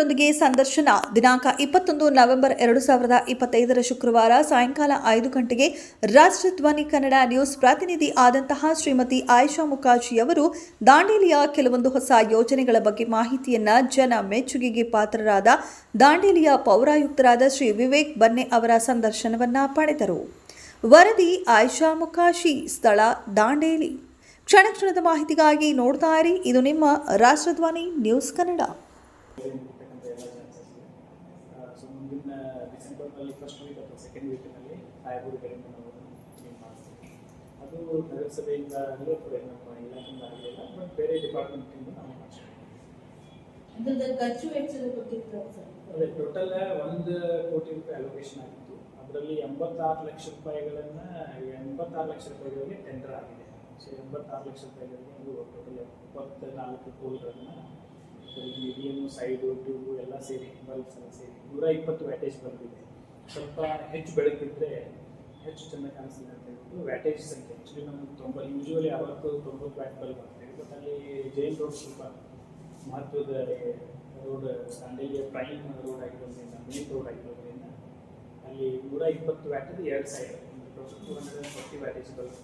ಕನ್ನಡದೊಂದಿಗೆ ಸಂದರ್ಶನ. ದಿನಾಂಕ ಇಪ್ಪತ್ತೊಂದು ನವೆಂಬರ್ ಎರಡು ಸಾವಿರದ ಇಪ್ಪತ್ತೈದರ ಶುಕ್ರವಾರ ಸಾಯಂಕಾಲ ಐದು ಗಂಟೆಗೆ ರಾಷ್ಟ್ರಧ್ವನಿ ಕನ್ನಡ ನ್ಯೂಸ್ ಪ್ರತಿನಿಧಿ ಆದಂತಹ ಶ್ರೀಮತಿ ಆಯಿಷಾ ಮುಖಾಜಿ ಅವರು ದಾಂಡೇಲಿಯ ಕೆಲವೊಂದು ಹೊಸ ಯೋಜನೆಗಳ ಬಗ್ಗೆ ಮಾಹಿತಿಯನ್ನ ಜನ ಮೆಚ್ಚುಗೆಗೆ ಪಾತ್ರರಾದ ದಾಂಡೇಲಿಯ ಪೌರಾಯುಕ್ತರಾದ ಶ್ರೀ ವಿವೇಕ್ ಬನ್ನೆ ಅವರ ಸಂದರ್ಶನವನ್ನ ಪಡೆದರು. ವರದಿ ಆಯಿಷಾ ಮುಖಾಶಿ ಸ್ಥಳ ದಾಂಡೇಲಿ. ಕ್ಷಣ ಕ್ಷಣದ ಮಾಹಿತಿಗಾಗಿ ನೋಡ್ತಾ ಇರಿ. ಇದು ನಿಮ್ಮ ರಾಷ್ಟ್ರಧ್ವನಿ ನ್ಯೂಸ್ ಕನ್ನಡ. ಇರ್ತಕ್ಕಂಥ ಎಲ್ಲ ಚಾನ್ಸಸ್ ಇದೆ ಸೊ ಮುಂದಿನ ಡಿಸೆಂಬರ್ನಲ್ಲಿ ಫಸ್ಟ್ ವೀಕ್ ಅಥವಾ ಸೆಕೆಂಡ್ ವೀಕ್ನಲ್ಲಿ ರಾಯಬೂರು ಕಡೆಯಿಂದ ನಾವು ಕ್ಲೀನ್ ಮಾಡ್ತೀವಿ ಅದು ನಗರಸಭೆಯಿಂದ ಅಂದರೆ ನಮ್ಮ ಇಲಾಖೆಯಿಂದ ಆಗಲಿಲ್ಲ ಬಟ್ ಬೇರೆ ಡಿಪಾರ್ಟ್ಮೆಂಟಿಂದ ನಾವು ಮಾಡ್ತೀವಿ ಖರ್ಚು ಅದೇ ಟೋಟಲ್ ಒಂದು ಕೋಟಿ ರೂಪಾಯಿ ಅಲೋಕೇಶನ್ ಆಗಿತ್ತು. ಅದರಲ್ಲಿ ಎಂಬತ್ತಾರು ಲಕ್ಷ ರೂಪಾಯಿಗಳನ್ನು, ಎಂಬತ್ತಾರು ಲಕ್ಷ ರೂಪಾಯಿಗಳಿಗೆ ಟೆಂಡರ್ ಆಗಿದೆ. ಸೊ ಎಂಬತ್ತಾರು ಲಕ್ಷ ರೂಪಾಯಿಗಳಿಗೆ ಒಂದು ಟೋಟಲ್ ಎಪ್ಪತ್ನಾಲ್ಕು ಕೋಲ್ಗಳನ್ನು ಮೀಡಿಯಮ್ ಸೈಡು ಟ್ಯೂಬು ಎಲ್ಲ ಸೇರಿ ಬಲ್ಬ್ಸ್ ಎಲ್ಲ ಸೇರಿ ನೂರ ಇಪ್ಪತ್ತು ವ್ಯಾಟೇಜ್ ಇದೆ ಸ್ವಲ್ಪ ಹೆಚ್ಚು ಬೆಳಕಿದ್ರೆ ಹೆಚ್ಚು ಚೆನ್ನಾಗಿ ಕಾಣಿಸ್ತದೆ ಅಂತ ಹೇಳ್ಬಿಟ್ಟು ವ್ಯಾಟೇಜ್ ಸಂಖ್ಯೆ. ಆ್ಯಕ್ಚುಲಿ ನಮ್ಗೆ ತೊಂಬತ್ತು ಯೂಶುವಲಿ ಅವತ್ತು ತೊಂಬತ್ತು ವ್ಯಾಟ್ ಬಲ್ಬ್ ಆಗ್ತದೆ ಬಟ್ ಅಲ್ಲಿ ಜೈನ್ ರೋಡ್ ಸ್ವಲ್ಪ ಮಹತ್ವದ ರೋಡ್ ದಾಂಡೇಲಿಯ ಪ್ರೈಮ್ ರೋಡ್ ಆಗಿರೋದ್ರಿಂದ ಮೇನ್ ರೋಡ್ ಆಗಿರೋದ್ರಿಂದ, ಅಲ್ಲಿ ನೂರ ಇಪ್ಪತ್ತು ವ್ಯಾಟಲ್ಲಿ ಎರಡು side total two hundred forty wattage bulb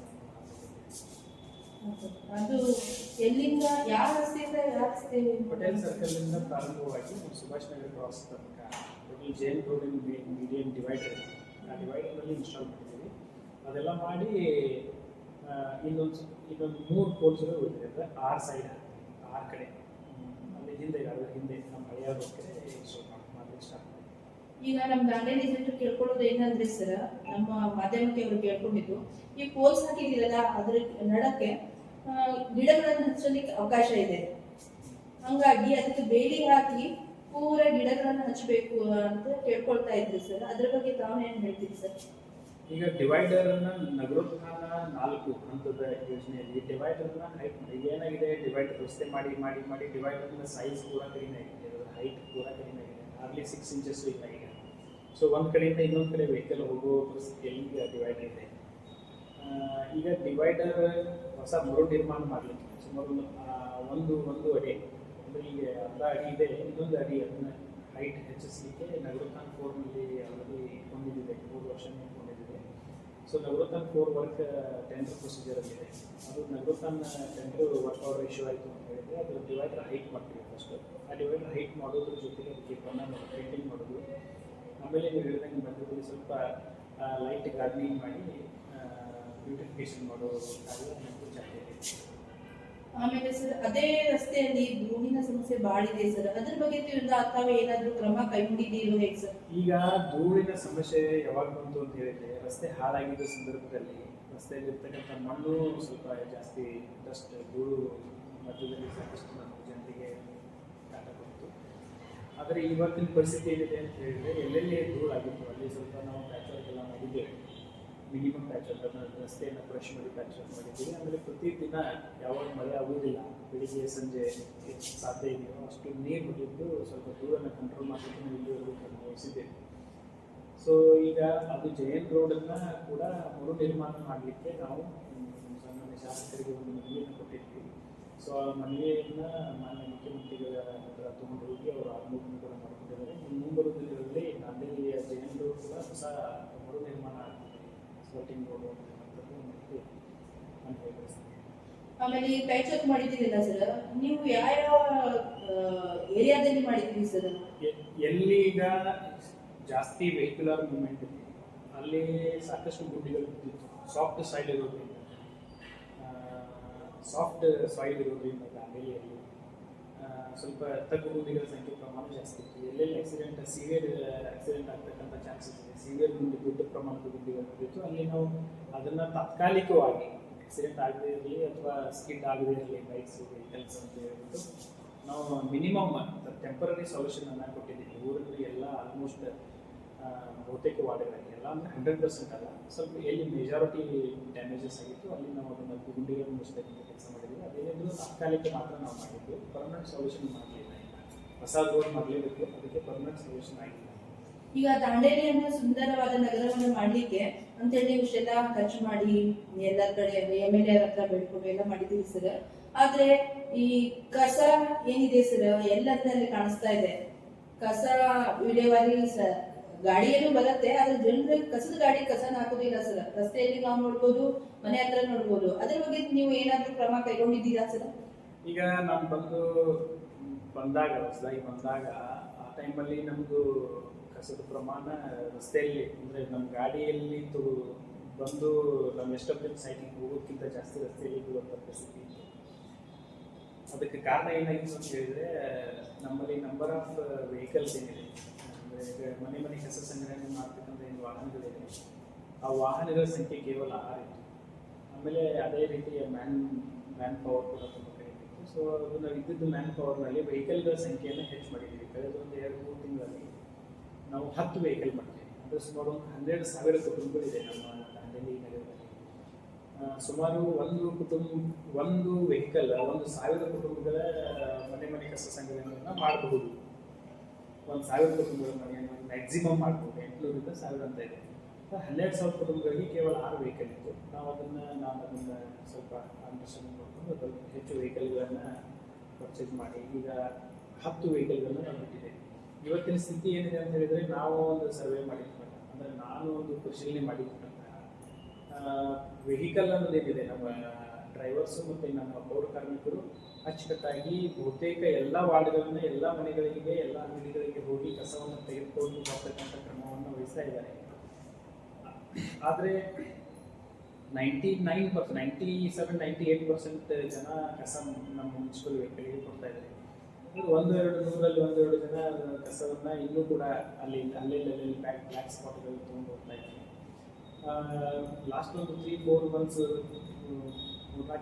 ಅದು ಎಲ್ಲಿಂದ ಯಾವ ರಸ್ತೆಯಿಂದ ಯಾವ ರಸ್ತೆ ಪಟೇಲ್ ಸರ್ಕಲ್ನಿಂದ ಪ್ರಾರಂಭವಾಗಿ ಸುಭಾಷ್ ನಗರ ಕ್ರಾಸ್ ತನಕ ಟೋಟಲ್ ಜೈನ್ ರೋಡಿನ ಮೀಡಿಯನ್ ಡಿವೈಡರ್ ಆ ಡಿವೈಡರ್ನಲ್ಲಿ ಇನ್ಸ್ಟಾಲ್ ಮಾಡಿದ್ದೀವಿ. ಅದೆಲ್ಲ ಮಾಡಿ ಇನ್ನೊಂದು ಇನ್ನೊಂದು ಮೂರು ಕೋರ್ಸ್ಗಳು ಉಳಿದಿದೆ. ಅಂದರೆ ಆರು ಸೈಡ್ ಆರು ಕಡೆ. ಅಲ್ಲಿ ಹಿಂದೆ ಅದ್ರ ಹಿಂದೆ ನಮ್ಮ ಹಳೆಯ ಕಡೆ ಇನ್ಸ್ಟಾಲ್ ಮಾಡಿ ಮಾಡ್ಲಿಕ್ಕೆ ಸ್ಟಾರ್ಟ್ ಮಾಡಿ ಈಗ ನಮ್ಮ ದಾಂಡೇಲಿ ಜನರು ಕೇಳ್ಕೊಳ್ಳೋದು ಏನಂದ್ರೆ ಸರ್ ನಮ್ಮ ಮಾಧ್ಯಮಕ್ಕೆ ಅವರು ಕೇಳ್ಕೊಂಡಿದ್ದು ಈ ಪೋಲ್ಸ್ ಹಾಕಿದಿರಲ್ಲ ಅದ್ರ ನಡಕ್ಕೆ ಗಿಡಗಳನ್ನು ಹಚ್ಚಲಿಕ್ಕೆ ಅವಕಾಶ ಇದೆ. ಹಂಗಾಗಿ ಅದಕ್ಕೆ ಬೇಲಿ ಹಾಕಿ ಪೂರ ಗಿಡಗಳನ್ನು ಹಚ್ಚಬೇಕು ಅಂತ ಕೇಳ್ಕೊಳ್ತಾ ಇದ್ರು ಸರ್. ಅದ್ರ ಬಗ್ಗೆ ತಾವು ಏನ್ ಹೇಳ್ತೀರಿ ಸರ್? ಈಗ ಡಿವೈಡರ್ನ ನಗರೋತ್ಥಾನ ನಾಲ್ಕು ಹಂತದ ಯೋಜನೆಯಲ್ಲಿ ಡಿವೈಡರ್ನ ಹೈಟ್ ಏನಾಗಿದೆ? ಡಿವೈಡರ್ ರಸ್ತೆ ಮಾಡಿ ಮಾಡಿ ಮಾಡಿ ಡಿವೈಡರ್ನ ಸೈಜ್ ಕೂಡ ಕಡಿಮೆ ಆಗಿದೆ. ಹೈಟ್ ಕೂಡ ಕಡಿಮೆ ಆಗಿದೆ. ಆಗ್ಲಿ ಸಿಕ್ಸ್ ಇಂಚಸ್ ಇಲ್ಲ ಈಗ ಸೊ ಒಂದು ಕಡೆಯಿಂದ ಇನ್ನೊಂದು ಕಡೆ ವೆಹಿಕಲ್ ಹೋಗುವ ಪರಿಸ್ಥಿತಿಯಲ್ಲಿ ಡಿವೈಡ್ ಡಿವೈಡರ್ ಇದೆ. ಈಗ ಡಿವೈಡರ್ ಹೊಸ ಮರು ನಿರ್ಮಾಣ ಮಾಡಲಿಕ್ಕೆ ಸುಮಾರು ಒಂದು, ಒಂದು ಅಡಿ ಅಂದರೆ ಈಗ ಅರ್ಧ ಅಡಿ ಇದೆ ಇನ್ನೊಂದು ಅಡಿ ಅದನ್ನ ಹೈಟ್ ಹೆಚ್ಚಿಸಲಿಕ್ಕೆ ನಗರತಾನ್ ಫೋರ್ನಲ್ಲಿ ಆಲ್ರೆಡಿ ಕೊಂಡಿದ್ದಿದೆ ಮೂರು ವರ್ಷ ಕೊಂಡಿದ್ದಿದೆ so Nagarothana four work tender ಇದೆ. ಅದು Nagarothana tender work order issue ಆಯಿತು ಅಂತ ಹೇಳಿದ್ರೆ ಅದರ ಡಿವೈಡರ್ ಹೈಟ್ ಮಾಡ್ತೀವಿ ಫಸ್ಟ್ ಆ ಡಿವೈಡರ್ ಹೈಟ್ ಮಾಡೋದ್ರ ಜೊತೆಗೆ ಅದಕ್ಕೆ ಬಣ್ಣ ಪೇಂಟಿಂಗ್ ಮಾಡೋದು. ಆಮೇಲೆ ನೀವು ಹೇಳಿದಂಗೆ ಮಧ್ಯದಲ್ಲಿ ಸ್ವಲ್ಪ ಲೈಟ್ ಗಾರ್ಡನಿಂಗ್ ಮಾಡಿ ಬ್ಯೂಟಿಫಿಕೇಶನ್ ಮಾಡೋದು ಆಮೇಲೆ ಸರ್ ಅದೇ ರಸ್ತೆಯಲ್ಲಿ ಧೂಳಿನ ಸಮಸ್ಯೆ ಬಾಳ ಇದೆ ಸರ್. ಅದ್ರ ಬಗ್ಗೆ ತಿಳಿದ ಅಥವಾ ಏನಾದ್ರೂ ಕ್ರಮ ಕೈಗೊಂಡಿದ್ದೀರೋ ಹೇಗೆ ಸರ್? ಈಗ ಧೂಳಿನ ಸಮಸ್ಯೆ ಯಾವಾಗ ಬಂತು ಅಂತ ಹೇಳಿದ್ರೆ ರಸ್ತೆ ಹಾಳಾಗಿದ್ದ ಸಂದರ್ಭದಲ್ಲಿ ರಸ್ತೆಯಲ್ಲಿರ್ತಕ್ಕಂಥ ಮಣ್ಣು ಸ್ವಲ್ಪ ಜಾಸ್ತಿ ಡಸ್ಟ್ ಧೂಳು ಮಧ್ಯದಲ್ಲಿ ಸಾಕಷ್ಟು ನಮ್ಮ ಜನರಿಗೆ ಕಾಟ ಕೊಡ್ತು. ಆದರೆ ಇವತ್ತಿನ ಪರಿಸ್ಥಿತಿ ಏನಿದೆ ಅಂತ ಹೇಳಿದ್ರೆ ಎಲ್ಲೆಲ್ಲಿ ಧೂಳಾಗಿತ್ತು ಅಲ್ಲಿ ಸ್ವಲ್ಪ ನಾವು ಪ್ಯಾಚ್ ವರ್ಕ್ ಎಲ್ಲ ಮಾಡಿದ್ದೇವೆ. ಮಿನಿಮಮ್ ಪ್ಯಾಚ್ ವರ್ಕ್ ಅದನ್ನ ರಸ್ತೆಯನ್ನು ಬ್ರಷ್ ಮಾಡಿ ಪ್ಯಾಚ್ ವರ್ಕ್ ಮಾಡಿದ್ದೀವಿ. ಆಮೇಲೆ ಪ್ರತಿದಿನ ಯಾವಾಗ ಮಳೆ ಆಗುವುದಿಲ್ಲ ಬೆಳಿಗ್ಗೆ ಸಂಜೆ ಸಾಧ್ಯ ಇದೆಯೋ ಅಷ್ಟು ನೀರು ಬಿಟ್ಟಿದ್ದು ಸ್ವಲ್ಪ ದೂರನ್ನು ಕಂಟ್ರೋಲ್ ಮಾಡಲಿಕ್ಕೆ ನಾವು ಇಲ್ಲಿವರೆಗೂ ಅನುಭವಿಸಿದ್ದೇವೆ ಸೊ ಈಗ ಅದು ಜಯನ್ ರೋಡನ್ನು ಕೂಡ ಮರು ನಿರ್ಮಾಣ ಮಾಡಲಿಕ್ಕೆ ನಾವು ಮ್, ಸಾಮಾನ್ಯ ಶಾಸಕರಿಗೆ ಒಂದು ಮನವಿಯನ್ನು ಕೊಟ್ಟಿದ್ವಿ. ಸೊ ಆ ಮನವಿಯನ್ನು ಮಾನ್ಯ ಮುಖ್ಯಮಂತ್ರಿಗಳ ಹತ್ರ ತಗೊಂಡು ಹೋಗಿ ಅವರು ಆತ್ಮವನ್ನು ಕೂಡ ಮಾಡಿಕೊಂಡಿದ್ದಾರೆ. ಮುಂಬರುವ ದಿನಗಳಲ್ಲಿ ದಾಂಡೇಲಿಯ ಜಯನ್ ರೋಡ್ ಕೂಡ ಹೊಸ ಮರು ನಿರ್ಮಾಣ ಸ್ಪೋರ್ಟಿಂಗ್ ರೋಡ್ ಅನುಭವಿಸ್ತೀವಿ ಆಮೇಲೆ ಈ ಪ್ಯಾಚ್ ವರ್ಕ್ ಮಾಡಿದ್ದೀರಲ್ಲ ಸರ್ ನೀವು ಯಾವ ಏರಿಯಾದಲ್ಲಿ ಮಾಡಿದ್ದೀರಿ ಸರ್ ಎಲ್ಲಿ ಈಗ ಜಾಸ್ತಿ ವೆಹಿಕ್ಯುಲರ್ ಮೂವ್ಮೆಂಟ್ ಇದೆ ಅಲ್ಲಿ ಸಾಕಷ್ಟು ಗುಡ್ಡಿಗಳು ಸಾಫ್ಟ್ ಸಾಯಿಲ್ ಇರೋದ್ರಿಂದ ಸಾಫ್ಟ್ ಸಾಯಿಲ್ ಇರೋದ್ರಿಂದ ದಾಂಡೇಲಿಯಲ್ಲಿ ಆ, ಸ್ವಲ್ಪ ತಗ್ಗು ಗುಡ್ಡಿಗಳ ಸಂಖ್ಯೆ ಪ್ರಮಾಣ ಜಾಸ್ತಿ ಇತ್ತು. ಎಲ್ಲೆಲ್ಲಿ ಆಕ್ಸಿಡೆಂಟ್ ಸಿವಿಯರ್ ಆಕ್ಸಿಡೆಂಟ್ ಆಗ್ತಕ್ಕಂಥ ಚಾನ್ಸಸ್ ಇದೆ. ಸಿವಿಯರ್ ಮುಂದೆ ದೊಡ್ಡ ಪ್ರಮಾಣದ ಗುಡ್ಡಿಗಳು ಇತ್ತು. ಅಲ್ಲಿ ನಾವು ಅದನ್ನು ತಾತ್ಕಾಲಿಕವಾಗಿ ಆಕ್ಸಿಡೆಂಟ್ ಆಗದೇ ಇರಲಿ ಅಥವಾ ಸ್ಕಿಡ್ ಆಗದೇ ಇರಲಿ ಬೈಕ್ಸ್ ವೆಹಿಕಲ್ಸ್ ಅಂತ ಹೇಳ್ಬಿಟ್ಟು ನಾವು ಮಿನಿಮಮ್ ಟೆಂಪರರಿ ಸೊಲ್ಯೂಷನ್ ಅನ್ನ ಕೊಟ್ಟಿದ್ದೀವಿ. ಊರಲ್ಲಿ ಎಲ್ಲ ಆಲ್ಮೋಸ್ಟ್ ವಾರ್ಡ್ಗಳಲ್ಲಿ ಅಂದರೆ ಹಂಡ್ರೆಡ್ ಪರ್ಸೆಂಟ್ ಅಲ್ಲ. ಸ್ವಲ್ಪ ಎಲ್ಲಿ ಮೆಜಾರಿಟಿ ಡ್ಯಾಮೇಜಸ್ ಆಗಿತ್ತು, ಅಲ್ಲಿ ನಾವು ಅದನ್ನು ಗುಂಡಿಗಳನ್ನು ಮುಚ್ಚಬೇಕಂತ ಕೆಲಸ ಮಾಡಿದ್ದೀವಿ ಅದೇನಿದ್ರು ತಾತ್ಕಾಲಿಕ ಮಾತ್ರ ನಾವು ಮಾಡಿದ್ವಿ. ಪರ್ಮನೆಂಟ್ ಸೊಲ್ಯೂಷನ್ ಮಾಡಲಿಲ್ಲ ಹೊಸ ರೋಡ್ ಮಾಡಲೇಬೇಕು ಅದಕ್ಕೆ ಪರ್ಮನೆಂಟ್ ಸೊಲ್ಯೂಷನ್ ಆಗಿಲ್ಲ. ಈಗ ದಾಂಡೇಲಿಯನ್ನು ಸುಂದರವಾದ ನಗರವನ್ನು ಮಾಡ್ಲಿಕ್ಕೆ ಅಂತೇಳಿ ಇಷ್ಟೆಲ್ಲ ಖರ್ಚು ಮಾಡಿ ಎಲ್ಲರ ಕಡೆ, ಎಂ ಎಲ್ ಎ ಹತ್ರ ಬೇಡ್ಕೊಂಡು ಎಲ್ಲ ಮಾಡಿದ್ದೀವಿ ಸರ್ ಆದ್ರೆ ಈ ಕಸ ಏನಿದೆ ಸರ್ ಎಲ್ಲದರಲ್ಲಿ ಕಾಣಿಸ್ತಾ ಇದೆ. ಕಸ ವಿಲೇವಾರಿ ಸ ಗಾಡಿ ಏನು ಬರುತ್ತೆ, ಆದ್ರೆ ಜನರ ಕಸದ ಗಾಡಿ ಕಸನ ಹಾಕೋದಿಲ್ಲ ಸರ್. ರಸ್ತೆಯಲ್ಲಿ ನಾವು ನೋಡ್ಬೋದು, ಮನೆ ಹತ್ರ ನೋಡ್ಬೋದು. ಅದ್ರ ಬಗ್ಗೆ ನೀವು ಏನಾದ್ರೂ ಕ್ರಮ ಕೈಗೊಂಡಿದ್ದೀರಾ ಸರ್? ಈಗ ನಾನು ಬಂದು ಬಂದಾಗ, ಹೊಸದಾಗಿ ಬಂದಾಗ, ಆ ಟೈಮಲ್ಲಿ ನಮ್ಮದು ಕಸದ ಪ್ರಮಾಣ ರಸ್ತೆಯಲ್ಲಿ, ಅಂದರೆ ನಮ್ಮ ಗಾಡಿಯಲ್ಲಿ ಬಂದು ನಮ್ಮ ಎಷ್ಟೊಂದು ಸೈಟಿಗೆ ಹೋಗೋದಕ್ಕಿಂತ ಜಾಸ್ತಿ ರಸ್ತೆಯಲ್ಲಿ ಬೀಳುವಂಥ ಪರಿಸ್ಥಿತಿ ಅದಕ್ಕೆ ಕಾರಣ ಏನಾಗಿತ್ತು ಅಂತ ಹೇಳಿದ್ರೆ, ನಮ್ಮಲ್ಲಿ ನಂಬರ್ ಆಫ್ ವೆಹಿಕಲ್ಸ್ ಏನಿದೆ ಈಗ ಮನೆ ಮನೆ ಕಸ ಸಂಗ್ರಹಣೆ ಮಾಡ್ತಕ್ಕಂಥ ಏನು ವಾಹನಗಳಿದೆ, ಆ ವಾಹನಗಳ ಸಂಖ್ಯೆ ಕೇವಲ ಆರಿತ್ತು ಆಮೇಲೆ ಅದೇ ರೀತಿಯ ಮ್ಯಾನ್ ಮ್ಯಾನ್ ಪವರ್ ಕೂಡ ತುಂಬ ಕಡಿಮೆ ಇತ್ತು ಸೊ ಅದು ನಾವು ಇದ್ದಿದ್ದು ಮ್ಯಾನ್ ಪವರ್ನಲ್ಲಿ ವೆಹಿಕಲ್ಗಳ ಸಂಖ್ಯೆಯನ್ನು ಹೆಚ್ಚು ಮಾಡಿದ್ದೀವಿ. ಕಳೆದ ಒಂದು ಎರಡು, ಮೂರು ತಿಂಗಳಲ್ಲಿ ನಾವು ಹತ್ತು ವೆಹಿಕಲ್ ಮಾಡ್ತೀವಿ. ಅಂದರೆ ಸುಮಾರು ಒಂದು ಹನ್ನೆರಡು ಸಾವಿರ ಕುಟುಂಬಗಳಿದೆ ನಮ್ಮ ದಾಂಡೇಲಿ ನಗರದಲ್ಲಿ. ಸುಮಾರು ಒಂದು ಕುಟುಂಬ, ಒಂದು ವೆಹಿಕಲ್ ಒಂದು ಸಾವಿರ ಕುಟುಂಬಗಳ ಮನೆ ಮನೆ ಕಸ ಸಂಗ್ರಹಣೆಯನ್ನು ಮಾಡಬಹುದು. ಒಂದು ಸಾವಿರ ಕುಟುಂಬಗಳ ಮನೆಯನ್ನು ಮ್ಯಾಕ್ಸಿಮಮ್ ಮಾಡ್ಬೋದು. ಎಂಟುನೂರಿಂದ ಸಾವಿರ ಅಂತ ಇದೆ. ಹನ್ನೆರಡು ಸಾವಿರ ಕುಟುಂಬಗಳಿಗೆ ಕೇವಲ ಆರು ವೆಹಿಕಲ್ ಇತ್ತು. ನಾವು ಅದನ್ನು ನಾವು ಅದನ್ನು ಸ್ವಲ್ಪ ಅಂಡರ್ಸ್ಟ್ಯಾಂಡಿಂಗ್ ಮಾಡಿಕೊಂಡು ಅದನ್ನು ಹೆಚ್ಚು ವೆಹಿಕಲ್ಗಳನ್ನು ಪರ್ಚೇಸ್ ಮಾಡಿ, ಈಗ ಹತ್ತು ವೆಹಿಕಲ್ಗಳನ್ನು ನಾವು ಇವತ್ತಿನ ಸ್ಥಿತಿ ಏನಿದೆ ಅಂತ ಹೇಳಿದರೆ ನಾವು ಒಂದು ಸರ್ವೆ ಮಾಡಿದ್ವಲ್ಲ, ಅಂದರೆ ನಾನು ಒಂದು ಪರಿಶೀಲನೆ ಮಾಡಿದ್ದಂತಹ ವೆಹಿಕಲ್ ಅನ್ನೋದೇನಿದೆ ನಮ್ಮ ಡ್ರೈವರ್ಸು ಮತ್ತು ನಮ್ಮ ಪೌರ ಕಾರ್ಮಿಕರು ಅಚ್ಚುಕಟ್ಟಾಗಿ ಬಹುತೇಕ ಎಲ್ಲ ವಾರ್ಡ್ಗಳನ್ನ ಎಲ್ಲ ಮನೆಗಳಿಗೆ, ಎಲ್ಲ ಅಂಗಡಿಗಳಿಗೆ ಹೋಗಿ ಕಸವನ್ನು ತೆಗೆದುಕೊಂಡು ಬರ್ತಕ್ಕಂಥ ಕ್ರಮವನ್ನು ವಹಿಸ್ತಾ ಇದ್ದಾರೆ. ಆದರೆ ninety nine percent, ninety seven, ninety eight percent ಜನ ಕಸ ನಮ್ಮ ಮುನ್ಸಿಪಲ್ ವೆಹಿಕಲ್ಗೆ ಕೊಡ್ತಾ ಇದ್ದಾರೆ. ಒಂದು ಎರಡು ನೂರಲ್ಲಿ ಒಂದೆರಡು ಜನ ಕಸವನ್ನು ಇನ್ನೂ ಕೂಡ ಅಲ್ಲಿ, ಅಲ್ಲೇ, ಅಲ್ಲಿ ಬ್ಯಾಕ್ ಬ್ಲ್ಯಾಕ್ ಸ್ಪಾಟ್ಗಳು ತೊಗೊಂಡು ಹೋಗ್ತಾ ಇದ್ದಾರೆ. ಲಾಸ್ಟ್ ಒಂದು ತ್ರೀ ಫೋರ್ ಮಂತ್ಸ್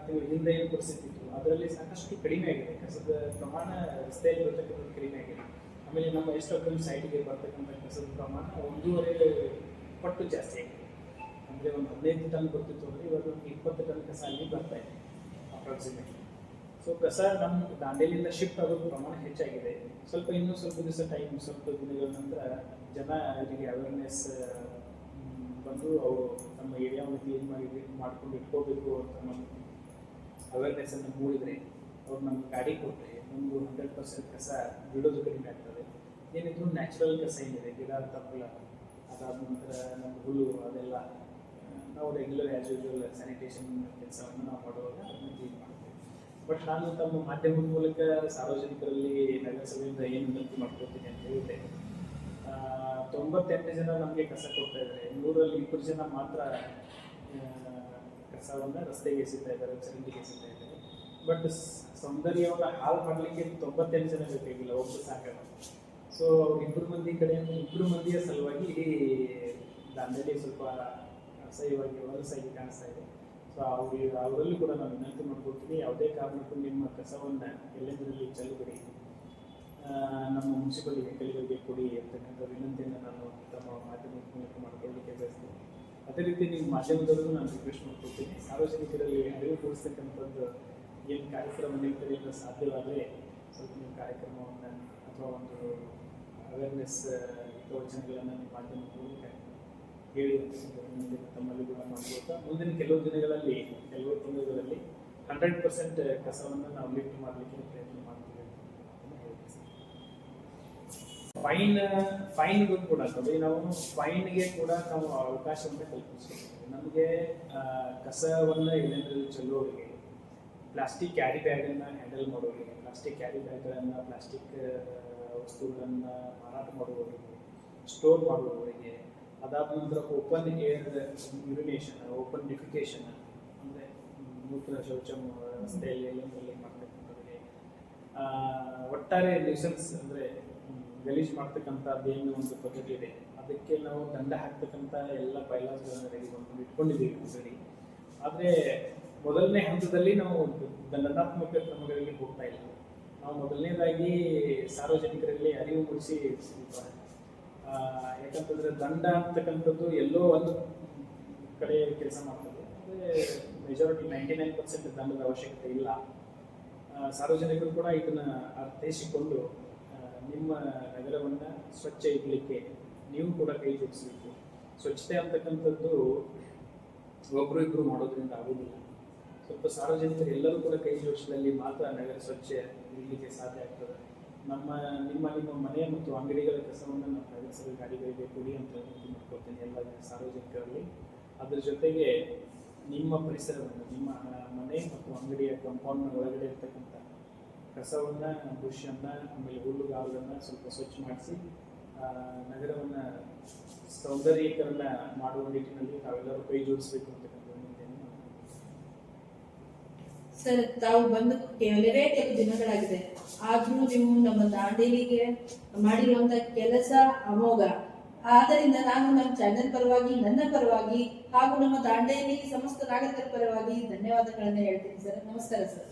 ತಿಂಗಳ ಹಿಂದೆ ಏನು ಪರಿಸ್ಥಿತಿ ಅದರಲ್ಲಿ ಸಾಕಷ್ಟು ಕಡಿಮೆ ಆಗಿದೆ. ಕಸದ ಪ್ರಮಾಣ ರಸ್ತೆಯಲ್ಲಿ ಬರ್ತಕ್ಕಂಥದ್ದು ಕಡಿಮೆ ಆಗಿದೆ. ಆಮೇಲೆ ನಮ್ಮ ಎಷ್ಟೊಂದು ಸೈಟಿಗೆ ಬರ್ತಕ್ಕಂಥ ಕಸದ ಪ್ರಮಾಣ ಒಂದೂವರೆ ಪಟ್ಟು ಜಾಸ್ತಿ ಆಗಿದೆ. ಅಂದರೆ ಒಂದು ಹದಿನೈದು ಟನ್ ಬರ್ತಿತ್ತು ಅಂದರೆ ಇವಾಗ ಒಂದು ಇಪ್ಪತ್ತು ಟನ್ ಕಸ ಅಲ್ಲಿ ಬರ್ತಾ ಇದೆ ಅಪ್ರಾಕ್ಸಿಮೇಟ್ಲಿ ಸೊ ಕಸ ನಮ್ಮ ದಾಂಡೇಲಿಂದ ಶಿಫ್ಟ್ ಆಗೋದು ಪ್ರಮಾಣ ಹೆಚ್ಚಾಗಿದೆ. ಸ್ವಲ್ಪ ಇನ್ನೂ ಸ್ವಲ್ಪ ದಿವಸ ಟೈಮ್ ಸ್ವಲ್ಪ ದಿನಗಳ ನಂತರ ಜನ ಅಲ್ಲಿಗೆ ಅವೇರ್ನೆಸ್ ಬಂದು ಅವರು ನಮ್ಮ ಏರಿಯಾವನ್ನು ಕ್ಲೀನ್ ಮಾಡಿ ಮಾಡ್ಕೊಂಡು ಇಟ್ಕೋಬೇಕು ಅಂತ ನಮ್ಮ ಅವೇರ್ನೆಸ್ಸನ್ನು ಮೂಡಿದರೆ ಅವ್ರು ನಮ್ಮ ಗಾಡಿ ಕೊಟ್ಟರೆ ಒಂದು ಹಂಡ್ರೆಡ್ ಪರ್ಸೆಂಟ್ ಕಸ ಬಿಡೋದು ಕಡಿಮೆ ಆಗ್ತದೆ. ಏನಿದ್ರು ನ್ಯಾಚುರಲ್ ಕಸ ಏನಿದೆ ಗಿಡ ತಪ್ಪಲ ಅದಾದ ನಂತರ ನಮ್ಮ ಹುಲ್ಲು ಅದೆಲ್ಲ ನಾವು ರೆಗ್ಯುಲರ್ ಆ್ಯಸ್ ಯೂಶುವಲ್ ಸ್ಯಾನಿಟೇಷನ್ ಕೆಲಸವನ್ನು ನಾವು ಮಾಡುವಾಗ ಅದನ್ನು ಕ್ಲೀನ್ ಮಾಡ್ತೀವಿ. ಬಟ್ ನಾನು ತಮ್ಮ ಮಾಧ್ಯಮದ ಮೂಲಕ ಸಾರ್ವಜನಿಕರಲ್ಲಿ ನಗರಸಭೆಯಿಂದ ಏನು ವಿನಂತಿ ಮಾಡ್ಕೊತೀನಿ ಅಂತ ಹೇಳಿದ್ರೆ ಆ, ತೊಂಬತ್ತೆಂಟು ಜನ ನಮಗೆ ಕಸ ಕೊಡ್ತಾ ಇದ್ದಾರೆ. ನೂರಲ್ಲಿ ಇಬ್ಬರು ಜನ ಮಾತ್ರ ಕಸವನ್ನು ರಸ್ತೆಗೆ ಎಸಿತಾ ಇದ್ದಾರೆ, ಚರಂಡಿಗೆ ಎಸಿತಾ ಇದ್ದಾರೆ. ಬಟ್ ಸೌಂದರ್ಯವನ್ನು ಹಾಳು ಮಾಡಲಿಕ್ಕೆ ತೊಂಬತ್ತೆಂಟು ಜನ ಬೇಕಾಗಿಲ್ಲ ಒಬ್ಬರು ಸಾಕಲ್ಲ. ಸೊ ಇಬ್ಬರು ಮಂದಿ ಕಡೆ ಇಬ್ಬರು ಮಂದಿಯ ಸಲುವಾಗಿ ದಾಂಡೇಲಿ ಸ್ವಲ್ಪ, ಅಸಹ್ಯವಾಗಿ ವಲಸಾಗಿ ಕಾಣಿಸ್ತಾ ಇದೆ. ಸೊ ಅವ್ರಿಗೆ ಅವರಲ್ಲೂ ಕೂಡ ನಾನು ವಿನಂತಿ ಮಾಡ್ಕೊಳ್ತೀನಿ ಯಾವುದೇ ಕಾರಣಕ್ಕೂ ನಿಮ್ಮ ಕಸವನ್ನು ಎಲ್ಲೆಂದರಲ್ಲಿ ಚೆಲ್ಲಬೇಡಿ ನಮ್ಮ ಮುನ್ಸಿಪಲ್ ವೆಹಿಕಲ್ಗಳಿಗೆ ಕೊಡಿ ಅಂತಕ್ಕಂಥ ವಿನಂತಿಯನ್ನು ನಾನು ತಮ್ಮ ಮಾಧ್ಯಮದ ಮೂಲಕ ಮಾಡ್ಕೊಳ್ಳಿಕ್ಕೆ ಬಯಸ್ತೀನಿ. ಅದೇ ರೀತಿ ನಿಮ್ಮ ಮಾಧ್ಯಮದಲ್ಲೂ ನಾನು ರಿಕ್ವೆಸ್ಟ್ ಮಾಡ್ಕೊಳ್ತೀನಿ. ಸಾರ್ವಜನಿಕರಲ್ಲಿ ಅರಿವು ಮೂಡಿಸ್ತಕ್ಕಂಥದ್ದು ಏನು ಕಾರ್ಯಕ್ರಮ ಕಡೆಯಿಂದ ಸಾಧ್ಯವಾದರೆ ಸ್ವಲ್ಪ ನಿಮ್ಮ ಕಾರ್ಯಕ್ರಮವನ್ನು ಅಥವಾ ಒಂದು ಅವೇರ್ನೆಸ್ ಪ್ರವಚನಗಳನ್ನು ನಿಮ್ಮ ಮಾಧ್ಯಮದ ಮೂಲಕ ಹೇಳಿ ವಿನಂತಿಯನ್ನು ತಮ್ಮಲ್ಲಿ ಕೂಡ ಮಾಡ್ಕೊಳ್ತಾ, ಮುಂದಿನ ಕೆಲವು ದಿನಗಳಲ್ಲಿ, ಕೆಲವು ತಿಂಗಳುಗಳಲ್ಲಿ ಹಂಡ್ರೆಡ್ ಪರ್ಸೆಂಟ್ ಕಸವನ್ನು ನಾವು ಲಿಫ್ಟ್ ಮಾಡಲಿಕ್ಕೆ ಪ್ರಯತ್ನ ಮಾಡ್ತೀವಿ ಅಂತ ಹೇಳ್ತೀನಿ ಫೈನ್ ಫೈನ್ಗೂ ಕೂಡ ಕೊಡಿ ನಾವು ಫೈನ್ಗೆ ಕೂಡ ನಾವು ಅವಕಾಶವನ್ನು ಕಲ್ಪಿಸ್ತೀವಿ ನಮಗೆ ಕಸವನ್ನು ಎಲ್ಲೆಂದರಲ್ಲಿ ಚೆಲ್ಲುವವರಿಗೆ ಪ್ಲಾಸ್ಟಿಕ್ ಕ್ಯಾರಿ ಬ್ಯಾಗನ್ನು ಹ್ಯಾಂಡಲ್ ಮಾಡೋರಿಗೆ ಪ್ಲಾಸ್ಟಿಕ್ ಕ್ಯಾರಿ ಬ್ಯಾಗ್ಗಳನ್ನು ಪ್ಲಾಸ್ಟಿಕ್ ವಸ್ತುಗಳನ್ನು ಮಾರಾಟ ಮಾಡುವವರಿಗೆ ಸ್ಟೋರ್ ಮಾಡುವವರಿಗೆ ಅದಾದ ನಂತರ open air urination open defecation ಅಂದರೆ ಮೂತ್ರ ಶೌಚ ರಸ್ತೆಯಲ್ಲಿ ಎಲ್ಲ ಮಾಡ್ತಕ್ಕಂಥವ್ರಿಗೆ ಒಟ್ಟಾರೆ ನ್ಯೂಸನ್ಸ್ ಅಂದರೆ ಗಲೀಜ್ ಮಾಡ್ತಕ್ಕಂಥದ್ದು ಏನು ಒಂದು ಪದ್ಧತಿ ಇದೆ. ಅದಕ್ಕೆ ನಾವು ದಂಡ ಹಾಕ್ತಕ್ಕಂಥ ಎಲ್ಲ ಬೈಲಾಸ್ಗಳನ್ನು ರೆಡಿ ಮಾಡ್ಕೊಂಡು ಇಟ್ಕೊಂಡಿದ್ದೀವಿ ಆಲ್ರೆಡಿ ಆದರೆ ಮೊದಲನೇ ಹಂತದಲ್ಲಿ ನಾವು ದಂಡನಾತ್ಮಕ ಕ್ರಮಗಳಿಗೆ ಹೋಗ್ತಾ ಇಲ್ಲ. ನಾವು ಮೊದಲನೇದಾಗಿ ಸಾರ್ವಜನಿಕರಲ್ಲಿ ಅರಿವು ಮೂಡಿಸಿ ಯಾಕಂತಂದ್ರೆ ದಂಡ ಅಂತಕ್ಕಂಥದ್ದು ಎಲ್ಲೋ ಒಂದು ಕಡೆ ಕೆಲಸ ಮಾಡ್ತದೆ. ಅಂದರೆ ಮೆಜಾರಿಟಿ ನೈಂಟಿ ನೈನ್ ಪರ್ಸೆಂಟ್ ದಂಡದ ಅವಶ್ಯಕತೆ ಇಲ್ಲ. ಸಾರ್ವಜನಿಕರು ಕೂಡ ಇದನ್ನ ಅರ್ಥೈಸಿಕೊಂಡು ನಿಮ್ಮ ನಗರವನ್ನು ಸ್ವಚ್ಛ ಇಡಲಿಕ್ಕೆ ನೀವು ಕೂಡ ಕೈ ಜೋಡಿಸಬೇಕು. ಸ್ವಚ್ಛತೆ ಅಂತಕ್ಕಂಥದ್ದು ಒಬ್ಬರು ಇಬ್ಬರು ಮಾಡೋದ್ರಿಂದ ಆಗೋದಿಲ್ಲ. ಸ್ವಲ್ಪ ಸಾರ್ವಜನಿಕರು ಎಲ್ಲರೂ ಕೂಡ ಕೈ ಜೋಡಿಸಿದಲ್ಲಿ ಮಾತ್ರ ನಗರ ಸ್ವಚ್ಛ ಇರಲಿಕ್ಕೆ ಸಾಧ್ಯ ಆಗ್ತದೆ. ನಮ್ಮ, ನಿಮ್ಮ ನಿಮ್ಮ ಮನೆ ಮತ್ತು ಅಂಗಡಿಗಳ ಕಸವನ್ನು ನಾವು ನಗರಸಭೆ ಗಾಡಿಗಳಿಗೆ ಕೊಡಿ ಅಂತ ಮಾಡ್ಕೊಳ್ತೀನಿ ಎಲ್ಲ ಸಾರ್ವಜನಿಕರಲ್ಲಿ. ಅದ್ರ ಜೊತೆಗೆ ನಿಮ್ಮ ಪರಿಸರವನ್ನು, ನಿಮ್ಮ ಮನೆ ಮತ್ತು ಅಂಗಡಿಯ ಕಂಪೌಂಡ್ನ ಒಳಗಡೆ ಇರ್ತಕ್ಕಂಥ ಕಸವನ್ನು, ಕೃಷಿಯನ್ನ, ಆಮೇಲೆ ಹುಲ್ಲುಗಾವಲನ್ನು ಸ್ವಲ್ಪ ಸ್ವಚ್ಛ ಮಾಡಿಸಿ ನಗರವನ್ನ ಸೌಂದರ್ಯೀಕರಣ ಮಾಡುವ ನಿಟ್ಟಿನಲ್ಲಿ ತಾವೆಲ್ಲರೂ ಕೈ ಜೋಡಿಸಬೇಕು ಅಂತಕ್ಕಂಥ. ಸರ್, ತಾವು ಬಂದು ಕೆಲವೇ ಕೆಲವು ದಿನಗಳಾಗಿದೆ. ಆದ್ರೂ ನೀವು ನಮ್ಮ ದಾಂಡೇಲಿಗೆ ಮಾಡಿರುವಂತ ಕೆಲಸ ಅಮೋಘ. ಆದ್ದರಿಂದ ನಾನು ನಮ್ಮ ಚಾನೆಲ್ ಪರವಾಗಿ, ನನ್ನ ಪರವಾಗಿ ಹಾಗೂ ನಮ್ಮ ದಾಂಡೇಲಿ ಸಮಸ್ತ ನಾಗರಿಕರ ಪರವಾಗಿ ಧನ್ಯವಾದಗಳನ್ನ ಹೇಳ್ತೀನಿ ಸರ್. ನಮಸ್ಕಾರ ಸರ್.